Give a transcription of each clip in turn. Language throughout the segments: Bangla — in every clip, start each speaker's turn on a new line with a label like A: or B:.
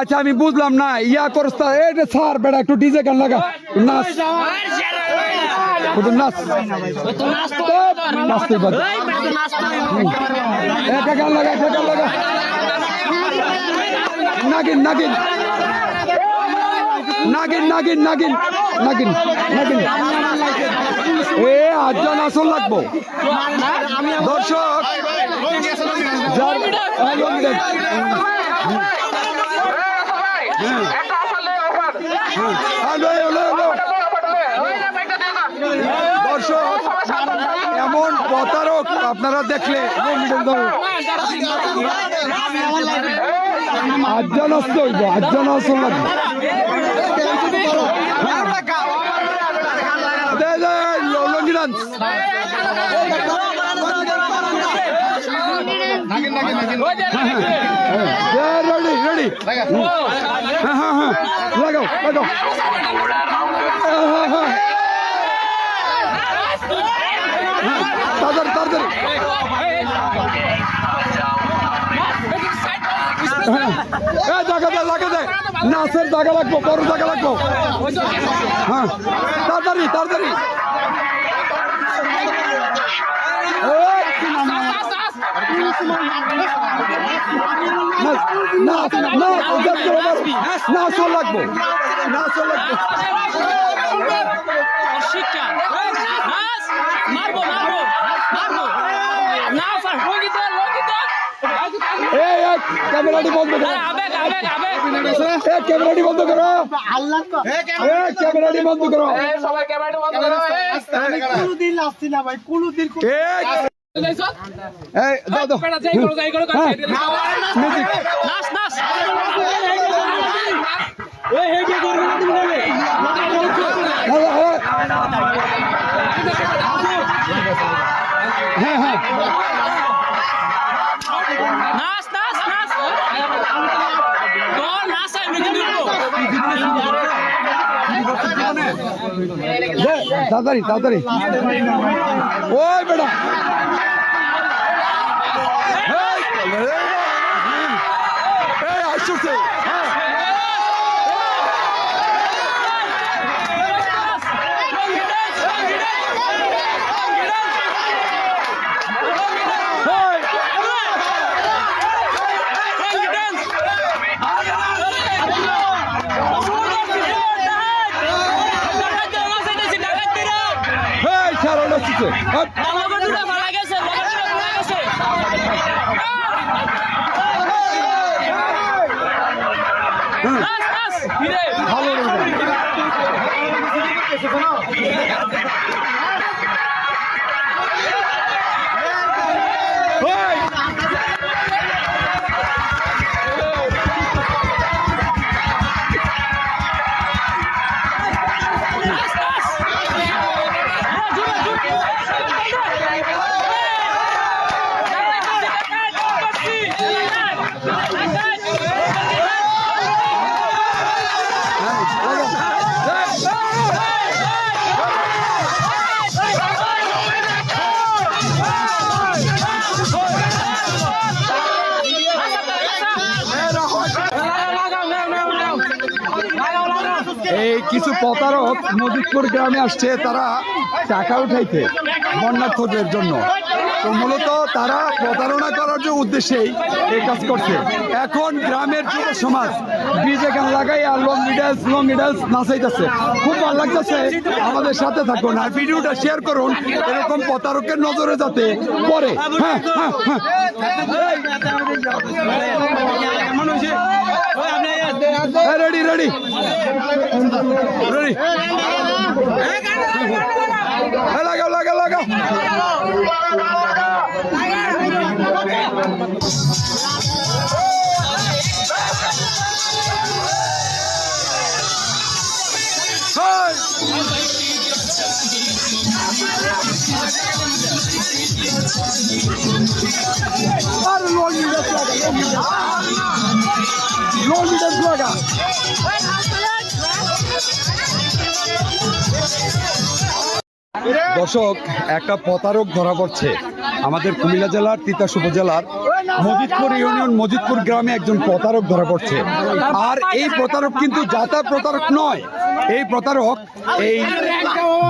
A: আচ্ছা আমি বুঝলাম না, ইয়া এই যে স্যার বেটা, একটু ডিজে গান লাগা। নাচ। নাচ। নাচতে পারে একটা নাগিন নাগিন। নাগিন নাগিন নাগিন। নাগিন নাগিন। এ আটজন আসন লাগবো। দর্শক যার- হ্যাঁ, long dance। হ্যাঁ। Hello, hello, hello. দর্শক এমন প্রতারক আপনারা দেখলে আটজন হইব দে, দে, ল- লঙ্গি ডান্স রেডি রেডি হ্যাঁ হ্যাঁ হ্যাঁ লাগাও লাগাও হ্যাঁ, হ্যাঁ, হ্যাঁ। তাড়াতাড়ি তাড়াতাড়ি হ্যাঁ এ জায়গা দে জায়গা দে নাচের জায়গা লাগবো বড় জায়গা লাগবো হ্যাঁ তাড়াতাড়ি তাড়াতাড়ি লাগবো লাগবো
B: মারবো মারবো মারবো না ফার রোগীতে রোগীতে
A: এই এই ক্যামেরাটি বন্ধ করো।
B: আবেগ আবেগ আবেগ
A: এই ক্যামেরাটি বন্ধ করো ক্যামেরাটি বন্ধ করো।
B: সবাই ক্যামেরাটা বন্ধ করো
C: কোনোদিন আসছি না ভাই
A: এই এই দাও দাও।
B: যাই করো যাই করো
A: হ্যাঁ।
B: নাচ নাচ।
A: হ্যাঁ হ্যাঁ।
B: নাচ নাচ নাচ। তো নাচ আমি কিন্তু
A: দে, তাড়াতাড়ি তাড়াতাড়ি। ওই বেটা। এই, এই আসছে হ্যাঁ এই, এই সারা আসছে হ্যাঁ ভালো লাগে ওই প্রতারক মজিদপুর গ্রামে আসছে, তারা টাকা উঠাইতে বন্যার্থদের জন্য। তো মূলত তারা প্রতারণা করার যে উদ্দেশ্যেই এই কাজ করছে। এখন গ্রামের যুব সমাজ ডিজে গান লাগাই আর লং মিডালস লং মিডালস নাচাইতেছে। খুব ভালো লাগতেছে, আমাদের সাথে থাকুন আর ভিডিওটা শেয়ার করুন, এরকম প্রতারকের নজরে যাতে পড়ে। হ্যাঁ হ্যাঁ হ্যাঁ। Ready ready. লাগাও লাগাও লাগাও! আরে লোন মিডাস লাগা লোন মিডাস লাগা দর্শক, একটা প্রতারক ধরা পড়ছে। আমাদের কুমিল্লা জেলার, তিতাস উপজেলার মজিদপুর ইউনিয়ন মজিদপুর গ্রামে একজন প্রতারক ধরা পড়ছে। আর এই প্রতারক কিন্তু যাতা প্রতারক নয় এই প্রতারক, এই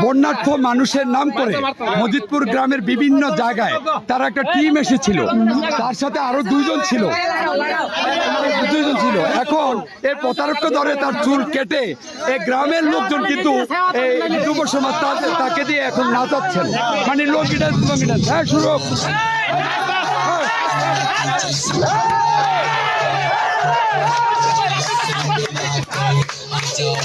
A: বন্যার্থ মানুষের নাম করে মজিদপুর গ্রামের বিভিন্ন জায়গায় তার একটা টিম এসেছিল। তার সাথে আরও দুইজন ছিল। দুইজন ছিল। এখন এই প্রতারককে ধরে তার চুল কেটে এই গ্রামের লোকজন কিন্তু এই যুব সমাজ তাকে দিয়ে এখন নাচাচ্ছেন মানে লঙ্গি হ্যাঁ শুরু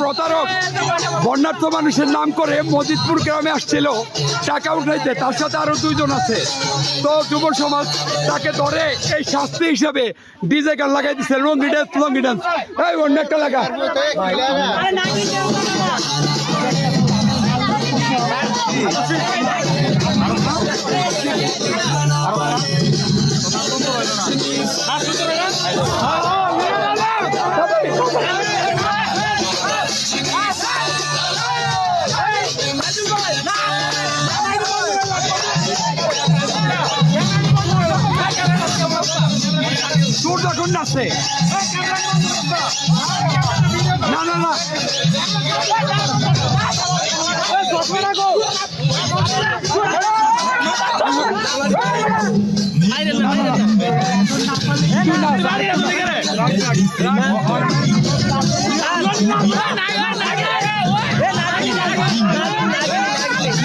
A: প্রতারক। বন্যার্থ মানুষের নাম করে মজিদপুর গ্রামে আসছিল, টাকা উঠাইতে। তার সাথে আরও দুইজন আছে। তো যুব সমাজ তাকে ধরে এই শাস্তি হিসাবে ডিজে গান লাগাই দিচ্ছে লঙ্গি ডান্স লঙ্গি এই, অন্য একটা লাগা। নাচছে না না না।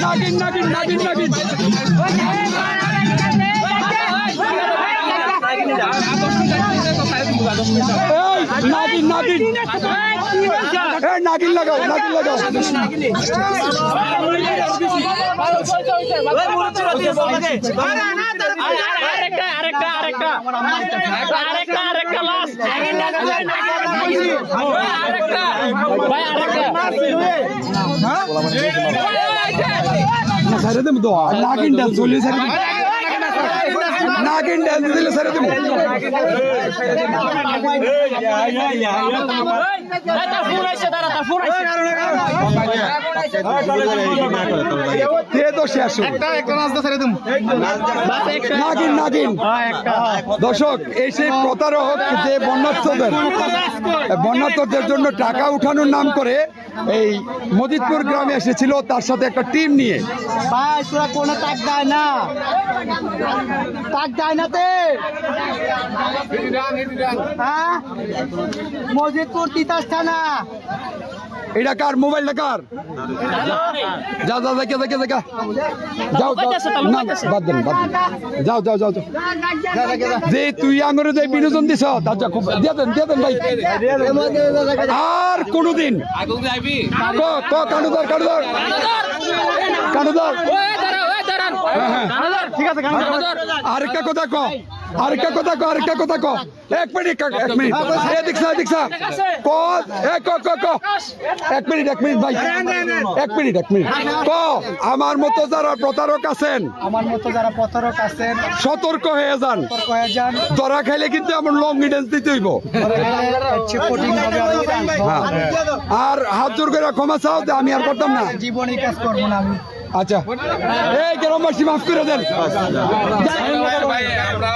A: নাগিন নাগিন নাগিন নাগিন। নাগিন নাগিন। এই নাগিন লাগাও নাগিন লাগাও।
B: আরেকটা আরেকটা আরেকটা আরেকটা আরেকটা লাস্ট আরেকটা ভাই আরেকটা
A: না সাইরে দেবো তো। নাগিন ডান্স বললে সাইরে দেবো নাগিন ডান্স দিলে সাইরে দেবো। দর্শক এই সেই প্রতারক যে বন্যার্থদের বন্যার্থদের জন্য টাকা উঠানোর নাম করে এই মজিদপুর গ্রামে এসেছিল তার সাথে একটা টিম নিয়ে।
C: ভাই, তোরা কোনো তাক দেয় না। তাক দেয় না তে। হ্যাঁ? মজিদপুর তিতাস থানা।
A: এটা কার? মোবাইলটা কার? যা যা দেখে দেখে দেখা। যাও যাও। না বাদ দেন বাদ যাও যাও যাও যাও। যে তুই আঙুরে যে বিনোদন দিছ তার যা খুব দিয়ে দেন দিয়ে দেন ভাই। আর কোনোদিন ক ক কানুদার কানুদার। কানুদার।
B: ওই দাঁড়ান ওই দাঁড়ান।
C: ঠিক আছে গান
A: আরেকটা কথা ক। আরেকটা কথা ক আরেকটা কথা ক। এক মিনিট এক মিনিট। এ দেখছা দেখছা ক এ ক ক ক। এক মিনিট এক মিনিট ভাই। এক মিনিট এক মিনিট। ক আমার মতো যারা প্রতারক আছেন
C: আমার মতো যারা প্রতারক আছেন
A: সতর্ক হয়ে যান।
C: সতর্ক হয়ে যান।
A: ধরা খাইলে কিন্তু আমার লং ডেন্স দিতে হইব। হ্যাঁ। আর হাত জোর করে ক্ষমা চাও যে আমি আর করতাম না।
C: জীবনে কাজ করব না আমি।
A: আচ্ছা। এই গ্রামবাসী মাফ করে দেন।
D: আমরা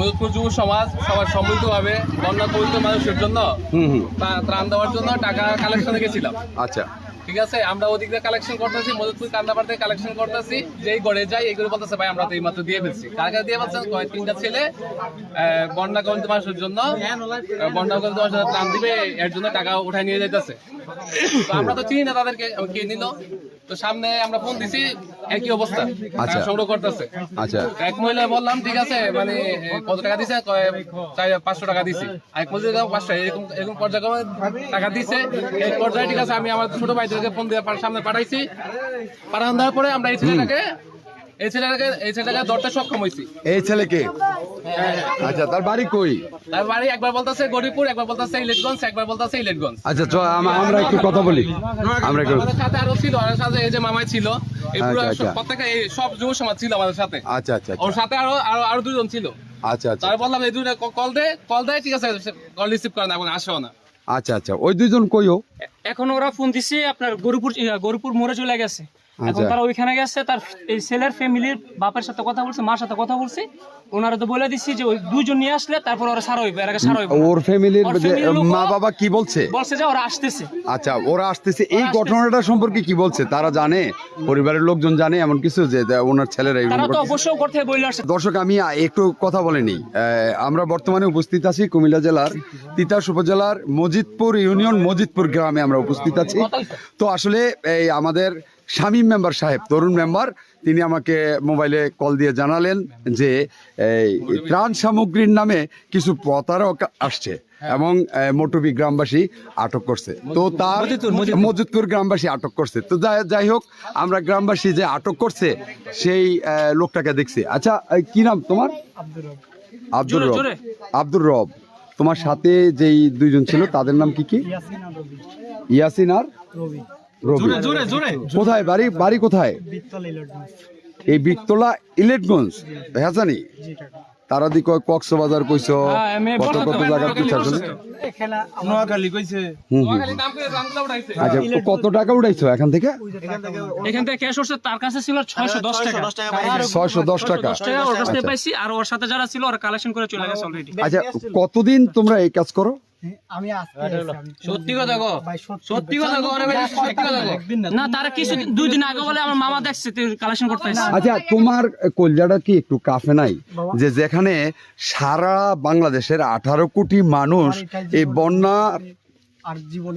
D: মজুদপুর যুব সমাজ সবার সম্মিলিতভাবে বন্যা কবিত মানুষের জন্য ত্রাণ দেওয়ার জন্য টাকা কালেকশনে গেছিলাম।
A: আচ্ছা।
D: ঠিক আছে? আমরা ওদিক দিয়ে কালেকশন করতেছি মজুদপুর কান্দাপাড় থেকে কালেকশন করতেছি যেই গড়ে যাই এগুলো বলতেছে ভাই আমরা তো এই মাত্র দিয়ে ফেলছি। কার কাছে দিয়ে ফেলছেন? কয়েক তিনটা ছেলে বন্যা মানুষের জন্য বন্যা মানুষের ত্রাণ দিবে এর জন্য টাকা উঠায় নিয়ে যাইতেছে। আমরা তো চিনি না তাদেরকে কে নিল? তো সামনে আমরা ফোন দিছি একই অবস্থা।
A: আচ্ছা।
D: সংগ্রহ করতেছে।
A: আচ্ছা।
D: এক মহিলা বললাম ঠিক আছে মানে কত টাকা দিছে? পাঁচশো টাকা দিছি। এক মহিলা পাঁচশো। এরকম এরকম পর্যায়ক্রমে টাকা দিছে। এই পর্যায়ে ঠিক আছে আমি আমার ছোট ভাইদেরকে ফোন দিয়ে সামনে পাঠাইছি। পাঠান দেওয়ার পরে আমরা এই ছেলেটাকে এই ছেলেটাকে এই ছেলেটাকে ধরতে সক্ষম হয়েছি
A: এই ছেলেকে? আচ্ছা তার বাড়ি কই?
D: তার বাড়ি একবার বলতেছে গরিবপুর একবার বলতেছে ইলেটগঞ্জ একবার বলতেছে ইলেটগঞ্জ
A: আচ্ছা চ আমরা একটু কথা বলি। আমরা একটু
D: সাথে আরও ছিল আমাদের সাথে এই যে মামাই ছিল এই পুরো। প্রত্যেকটা এই সব যুব সমাজ ছিল আমাদের সাথে। ওর সাথে আরও আরও আরও দুজন ছিল।
A: আচ্ছা আচ্ছা।
D: তার বললাম এই দুটো কল দে কল দেয় ঠিক আছে কল রিসিভ করে না এবং আসেও না।
A: আচ্ছা আচ্ছা। ওই দুইজন কইও
B: এখন ওরা ফোন দিছে আপনার গরুপুর গরুপুর মোড়ে চলে গেছে। এখন
A: আচ্ছা।
B: তারা ওইখানে গেছে তার এই ছেলের ফ্যামিলির বাপের সাথে কথা বলছে মার সাথে কথা বলছে। ওনারা তো বলে দিচ্ছি যে ওই দুজন নিয়ে আসলে তারপর ওরা সারা হইবে এর আগে সারা হইবে
A: ওর ফ্যামিলির মা বাবা কি বলছে?
B: বলছে যে ওরা আসতেছে।
A: আচ্ছা ওরা আসতেছে। এই ঘটনাটা সম্পর্কে কি বলছে? তারা জানে? পরিবারের লোকজন জানে এমন কিছু যে ওনার ছেলেরা
B: তারা তো? অবশ্যই করতে বলে আসছে
A: দর্শক আমি একটু কথা বলে নিই। আহ, আমরা বর্তমানে উপস্থিত আছি কুমিল্লা জেলার তিতাস উপজেলার মজিদপুর ইউনিয়ন মজিদপুর গ্রামে আমরা উপস্থিত আছি। তো আসলে এই আমাদের শামীম মেম্বার সাহেব তরুণ মেম্বার তিনি আমাকে মোবাইলে কল দিয়ে জানালেন যে এই ত্রাণ সামগ্রীর নামে কিছু প্রতারক আসছে এবং মটুবি গ্রামবাসী আটক করছে। তো তার মজিদপুর গ্রামবাসী আটক করছে। তো যাই- যাই হোক আমরা গ্রামবাসী যে আটক করছে সেই লোকটাকে দেখছি। আচ্ছা কি নাম তোমার? আব্দুর রব। আব্দুর রব। তোমার সাথে যেই দুইজন ছিল তাদের নাম কি কি? ইয়াসিন আর? রবি। কোথায়? বাড়ি বাড়ি কোথায়? এই বিকতলা ইলেটগঞ্জ তারা দি কয় কক্সবাজার কইছো
B: হ্যাঁ,
A: কত কত জায়গা
B: নোয়াখালী
A: কইছো। আচ্ছা কত টাকা উঠাইছো এখান থেকে?
B: এখান থেকে ক্যাশ হচ্ছে তার কাছে ছিল ছয়শো দশ টাকা।
A: ছয়শো দশ টাকা।
B: দশ টাকা ওর কাছ
A: আচ্ছা।
B: পাইছি আর ওর সাথে যারা ছিল ওরা কালেকশন করে চলে গেছে অলরেডি
A: আচ্ছা কতদিন তোমরা এই কাজ করো?
C: আমি আজকে এসেছি, আমি-
D: সত্যি কথা গো
C: সত্যি
D: সত্যি কথা গো সত্যি কথা গো
B: না তারা কিছু দুই দিন আগে বলে আমার মামা দেখছে কালেকশন করতে
A: আচ্ছা তোমার কলজাটা কি একটু কাফে নাই? যে যেখানে সারা বাংলাদেশের আঠারো কোটি মানুষ এই বন্যা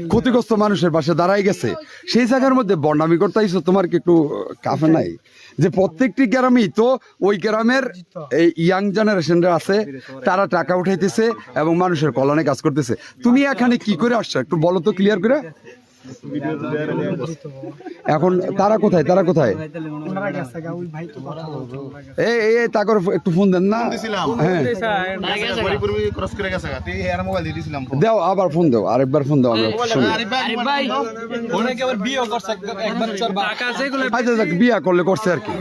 A: ক্ষতিগ্রস্ত মানুষের পাশে দাঁড়াই গেছে। সেই জায়গার মধ্যে বন্যামি করতেইছো তোমার কি একটু কাফে নাই? যে প্রত্যেকটি গ্রামেই তো ওই গ্রামের এই ইয়াং জেনারেশনরা আছে তারা টাকা উঠাইতেছে এবং মানুষের কল্যাণে কাজ করতেছে। তুমি এখানে কি করে আসছো? একটু বলো তো ক্লিয়ার করে। এখন তারা কোথায়? তারা কোথায়। এই এই এই তাকর একটু ফোন দেন না। হ্যাঁ। দাও আবার ফোন দাও আরেকবার ফোন দাও আমরা আচ্ছা বিয়া করলে করছে আর কি।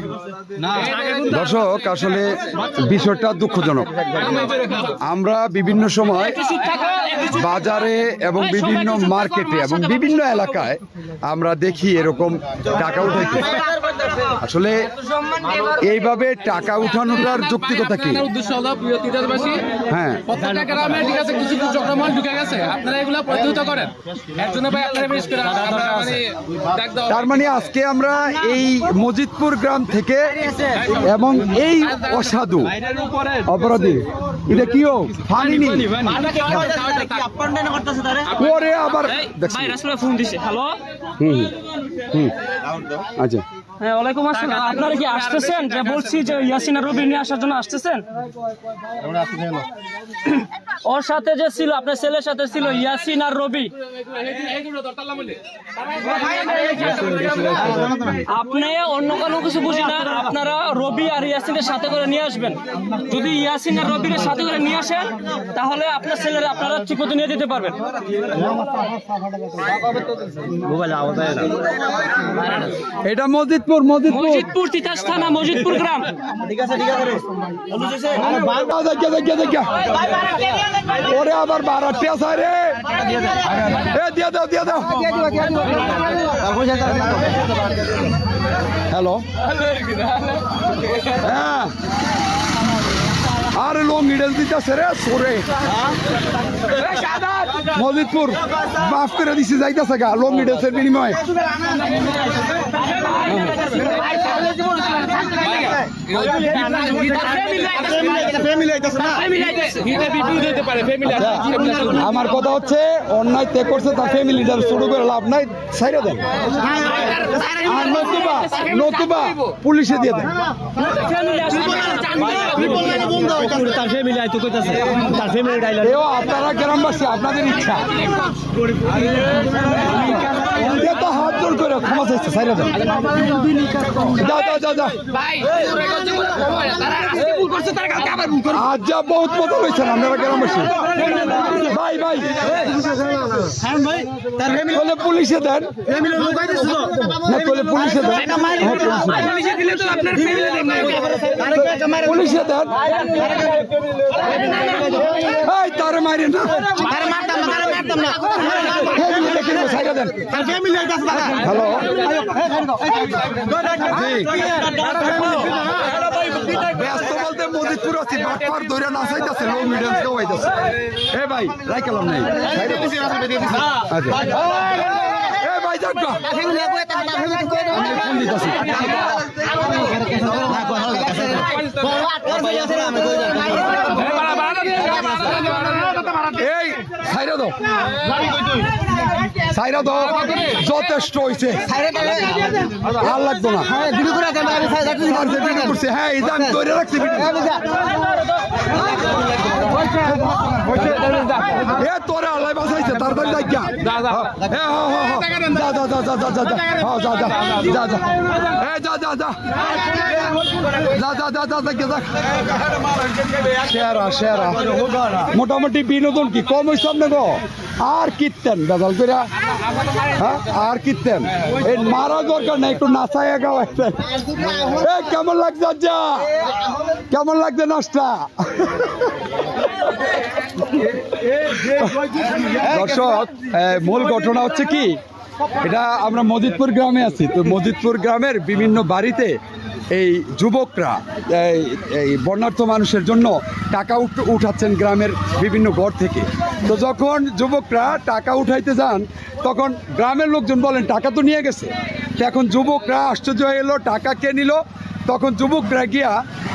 A: দর্শক আসলে বিষয়টা দুঃখজনক। আমরা বিভিন্ন সময় বাজারে এবং বিভিন্ন মার্কেটে এবং বিভিন্ন এলাকায় আমরা দেখি এরকম টাকা উঠাইতে। আসলে এইভাবে টাকা উঠানোটার যৌক্তিকতা কি?
D: উদ্দেশ্য হলো প্রিয় তিতাসবাসী
A: হ্যাঁ।
D: প্রত্যেকটা গ্রামে ঠিক আছে কিছু কিছু চক্রমল ঢুকে গেছে আপনারা এগুলো প্রতিহত করেন। এর জন্য ভাই আপনারা বেশ করে আমরা মানে
A: তার মানে আজকে আমরা এই মজিদপুর গ্রাম থেকে এবং এই অসাধু অপরাধী এটা কি ও? ফানি নি? পরে আবার দেখছি।
B: হ্যালো
A: হুম, হুম। আচ্ছা।
B: হ্যাঁ ওয়ালাইকুম আসসালাম আপনারা কি আসতেছেন যে বলছি যে ইয়াসিন আর রবি নিয়ে আসার জন্য আসতেছেন ওর সাথে যে ছিল আপনার ছেলের সাথে ছিল ইয়াসিন আর রবি আপনি অন্য কোনো কিছু বুঝি না আপনারা রবি আর ইয়াসিনের সাথে করে নিয়ে আসবেন যদি ইয়াসিন আর রবির সাথে করে নিয়ে আসেন তাহলে আপনার ছেলেরা আপনারা ঠিক মতো নিয়ে যেতে পারবেন
A: এটা মজিদপুর মজিদপুর।
B: মজিদপুর তিতাস থানা মজিদপুর গ্রাম।
A: দেখা দেখা দেখা ওরে আবার বারাটি আছে রে। এ দিয়া দাও দিয়া দাও। হ্যালো। হ্যাঁ। আরে লং ইডেল দিতেছে রে সরে। মজিদপুর মাফ করে দিছে যাইতেছে গা লং ইডেলসের বিনিময়ে। আমার কথা হচ্ছে, অন্যায় তে করছে, তার ফ্যামিলিটার শুরু করে লাভ নাই সাইরা দেন। আর নতুবা নতুবা পুলিশে দিয়ে দেন। আপনারা গ্রামবাসী, আপনাদের ইচ্ছা। করে ক্ষমা চাইছে সাইরা দেন যা যা যা যা আজ যা বহুত মতো রয়েছেন আপনারা গ্রামবাসী ভাই ভাই
C: তার
A: হ্যাঁ, মারি না
C: মারতাম না না
A: হ্যালো ব্যস্ত বলতে মজিদপুর আছি বাটপার দইরা নাচাইতাছে লো মিডিয়াম কেউ এ ভাই রাইকালাম নাই আচ্ছা এ ভাই যাক আমি ফোন দিতাছি সাইরা দাও। যথেষ্ট হইছে। আর লাগতো না। আর যে করছে, হ্যাঁ এই যে ধরে রাখছি। এ তোরে আল্লাহ বাঁচাইছে তাড়াতাড়ি যাই গিয়া। এ, হ, হ, হ। যা, যা, যা, যা, যা, যা, যা। হ, যা, যা, যা, যা। এ, যা, যা, যা। যা, যা, যা, যা, যা, যা। সেরা, সেরা। মোটামুটি বিনোদন কি কম হয়েছে আপনি গো আর কীর্তেন বেজাল করে হ্যাঁ আর কীর্তেন এই মারা দরকার না একটু নাচায় গাওয়াইতেন এ কেমন লাগছে যা কেমন লাগছে নাচটা দর্শক মূল ঘটনা হচ্ছে কি? এটা আমরা মজিদপুর গ্রামে আছি। তো মজিদপুর গ্রামের বিভিন্ন বাড়িতে এই যুবকরা এই বর্ণার্থ মানুষের জন্য টাকা উঠাচ্ছেন গ্রামের বিভিন্ন ঘর থেকে। তো যখন যুবকরা টাকা উঠাইতে যান, তখন গ্রামের লোকজন বলেন, টাকা তো নিয়ে গেছে। তো এখন যুবকরা আশ্চর্য হয়ে এলো, টাকা কে নিল? তখন যুবকরা গিয়া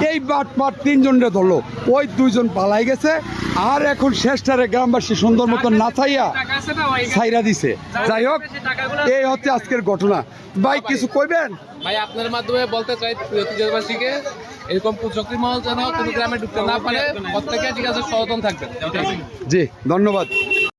A: এই বাট মাট তিনজনরে ধরলো। ওই দুইজন পালাই গেছে আর এখন শেষটারে গ্রামবাসী সুন্দর মতন না নাচাইয়া ছাইরা দিছে। যাই হোক এই হচ্ছে আজকের ঘটনা। ভাই কিছু কইবেন?
D: ভাই আপনার মাধ্যমে বলতে চাই দেশবাসীকে এরকম কুচক্রি মহল যেন কোনো গ্রামে ঢুকতে না পারে প্রত্যেকে ঠিক আছে সচেতন থাকবেন।
A: জি ধন্যবাদ।